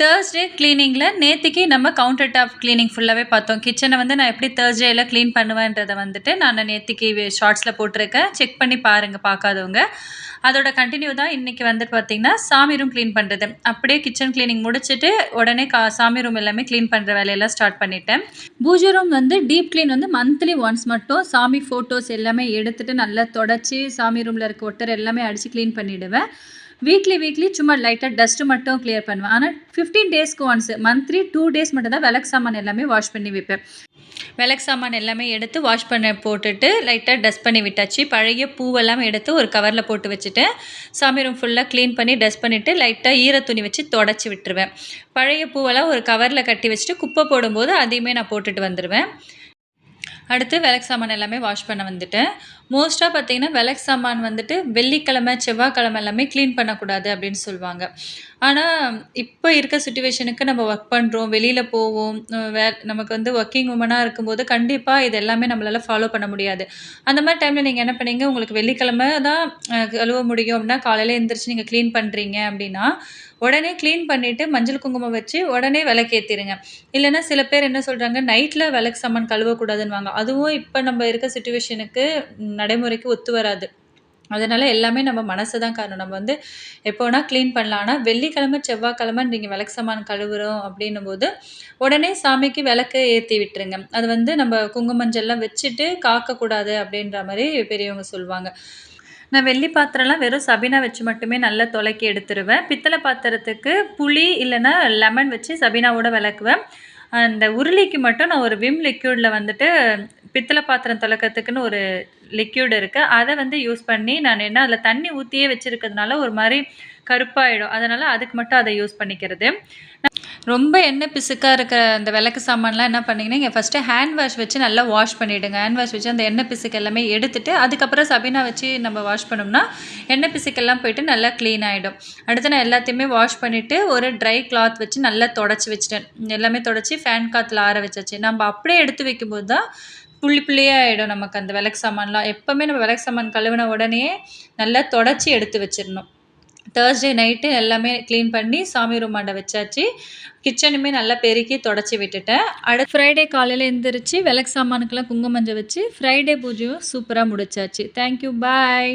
Thursday க்ளீனிங்கில் நேற்றுக்கு நம்ம counter top cleaning ஃபுல்லாகவே பார்த்தோம். கிச்சனை வந்து நான் எப்படி தேர்ஸ்டேயில் க்ளீன் பண்ணுவேன்றதை வந்துட்டு நான் நேற்றுக்கு ஷார்ட்ஸில் போட்டிருக்கேன். செக் பண்ணி பாருங்கள் பார்க்காதவங்க. அதோட கண்டினியூ தான் இன்றைக்கி வந்துட்டு பார்த்திங்கன்னா சாமி ரூம் க்ளீன் பண்ணுறது அப்படியே கிச்சன் க்ளீனிங் முடிச்சுட்டு உடனே கா சாமி ரூம் எல்லாமே க்ளீன் பண்ணுற வேலையெல்லாம் ஸ்டார்ட் பண்ணிட்டேன். பூஜை ரூம் வந்து டீப் க்ளீன் வந்து மந்த்லி ஒன்ஸ் மட்டும். சாமி ஃபோட்டோஸ் எல்லாமே எடுத்துகிட்டு நல்லா தொடச்சி சாமி ரூமில் இருக்க ஒட்டர் எல்லாமே அடித்து க்ளீன் பண்ணிவிடுவேன் வீக்லி வீக்லி சும்மா லைட்டாக டஸ்ட்டு மட்டும் கிளியர் பண்ணுவேன். ஆனால் ஃபிஃப்டீன் டேஸ்க்கு ஒன்ஸ் மந்த்லி டூ டேஸ் மட்டும் தான் விளக்கு சாமான் எல்லாமே வாஷ் பண்ணி வைப்பேன். விளக்கு சாமான் எல்லாமே எடுத்து வாஷ் பண்ண போட்டுட்டு லைட்டாக டஸ்ட் பண்ணி விட்டாச்சு. பழைய பூவெல்லாம் எடுத்து ஒரு கவரில் போட்டு வச்சுட்டு சாமி ரூம் ஃபுல்லாக க்ளீன் பண்ணி டஸ்ட் பண்ணிவிட்டு லைட்டாக ஈர துணி வச்சு தொடச்சி விட்டுருவேன். பழைய பூவெல்லாம் ஒரு கவரில் கட்டி வச்சுட்டு குப்பை போடும்போது அதையுமே நான் போட்டுட்டு வந்துடுவேன் அடுத்து விளக்கு சாமான் எல்லாமே வாஷ் பண்ண வந்துட்டேன் மோஸ்ட்டாக பார்த்தீங்கன்னா விளக்கு சாமான் வந்துட்டு வெள்ளிக்கிழமை செவ்வாய்க்கிழமை எல்லாமே க்ளீன் பண்ணக்கூடாது அப்படின்னு சொல்லுவாங்க. ஆனால் இப்போ இருக்க சுச்சுவேஷனுக்கு நம்ம ஒர்க் பண்ணுறோம் வெளியில் போவோம் வே நமக்கு வந்து ஒர்க்கிங் உமனாக இருக்கும்போது கண்டிப்பாக இது எல்லாமே நம்மளால் ஃபாலோ பண்ண முடியாது. அந்த மாதிரி டைமில் நீங்கள் என்ன பண்ணீங்க? உங்களுக்கு வெள்ளிக்கிழமை தான் கழுவ முடியும் அப்படின்னா காலையில் எந்திரிச்சு நீங்கள் க்ளீன் பண்ணுறீங்க அப்படின்னா உடனே க்ளீன் பண்ணிவிட்டு மஞ்சள் குங்குமம் வச்சு உடனே விளக்கேற்றிடுங்க இல்லைன்னா சில பேர் என்ன சொல்கிறாங்க நைட்டில் விளக்கு சாமான் கழுவக்கூடாதுன்னுவாங்க. அதுவும் இப்போ நம்ம இருக்க சுச்சுவேஷனுக்கு நடைமுறைக்கு ஒத்து வராது. அதனால் எல்லாமே நம்ம மனசு தான் காரணம். நம்ம வந்து எப்போ வேணால் க்ளீன் பண்ணலாம். ஆனால் வெள்ளிக்கிழமை செவ்வாய்க்கிழமை நீங்கள் விளக்கு சாமான் கழுவுறோம் அப்படின்னும் போது உடனே சாமிக்கு விளக்கு ஏற்றி விட்டுருங்க. அது வந்து நம்ம குங்குமஞ்சள்லாம் வச்சுட்டு காக்கக்கூடாது அப்படின்ற மாதிரி பெரியவங்க சொல்லுவாங்க. நான் வெள்ளி பாத்திரம்லாம் வெறும் சபீனா வச்சு மட்டுமே நல்லா துலக்கி எடுத்துருவேன். பித்தளை பாத்திரத்துக்கு புளி இல்லைன்னா லெமன் வச்சு சபீனாவோட விளக்குவேன். அந்த உருளிக்கு மட்டும் நான் ஒரு விம் லிக்யூடில் வந்துட்டு பித்தளை பாத்திரம் துலக்கிறதுக்குன்னு ஒரு லிக்யூட் இருக்குது அதை வந்து யூஸ் பண்ணி நான் என்ன அதில் தண்ணி ஊற்றியே வச்சுருக்கிறதுனால ஒரு மாதிரி கருப்பாயிடும். அதனால் அதுக்கு மட்டும் அதை யூஸ் பண்ணிக்கிறது. ரொம்ப எண்ணெய் பிசுக்காக இருக்கிற அந்த விளக்கு சாமான்லாம் என்ன பண்ணிங்கன்னா இங்கே ஃபஸ்ட்டு ஹேண்ட் வாஷ் வச்சு நல்லா வாஷ் பண்ணிவிடுங்க ஹேண்ட் வாஷ் வச்சு அந்த எண்ணெய் பிசுக்கு எல்லாமே எடுத்துகிட்டு அதுக்கப்புறம் சபீனா வச்சு நம்ம வாஷ் பண்ணோம்னா எண்ணெய் பிசுக்கெல்லாம் போயிட்டு நல்லா க்ளீன் ஆகிடும் அடுத்து நான் எல்லாத்தையுமே வாஷ் பண்ணிவிட்டு ஒரு ட்ரை கிளாத் வச்சு நல்லா தொடச்சி வச்சுட்டேன். எல்லாமே தொடச்சி ஃபேன் காற்றுல ஆற வச்சாச்சு. நம்ம அப்படியே எடுத்து வைக்கும்போது தான் புள்ளி புள்ளியாக ஆகிடும் நமக்கு அந்த விளக்கு சாமான்லாம். எப்போவுமே நம்ம விளக்கு சாமான் கழுவின உடனே நல்லா தொடச்சி எடுத்து வச்சிடணும். தேர்ஸ்டே நைட்டு எல்லாமே க்ளீன் பண்ணி சாமி ரூமாண்ட வச்சாச்சு. கிச்சனுமே நல்லா பெருக்கி தொடச்சி விட்டுட்டேன். அடுத்து ஃப்ரைடே காலையில் எழுந்திரிச்சு விளக்கு சாமானுக்கெல்லாம் குங்குமஞ்சள் வச்சு ஃப்ரைடே பூஜையும் சூப்பராக முடிச்சாச்சு. Thank you bye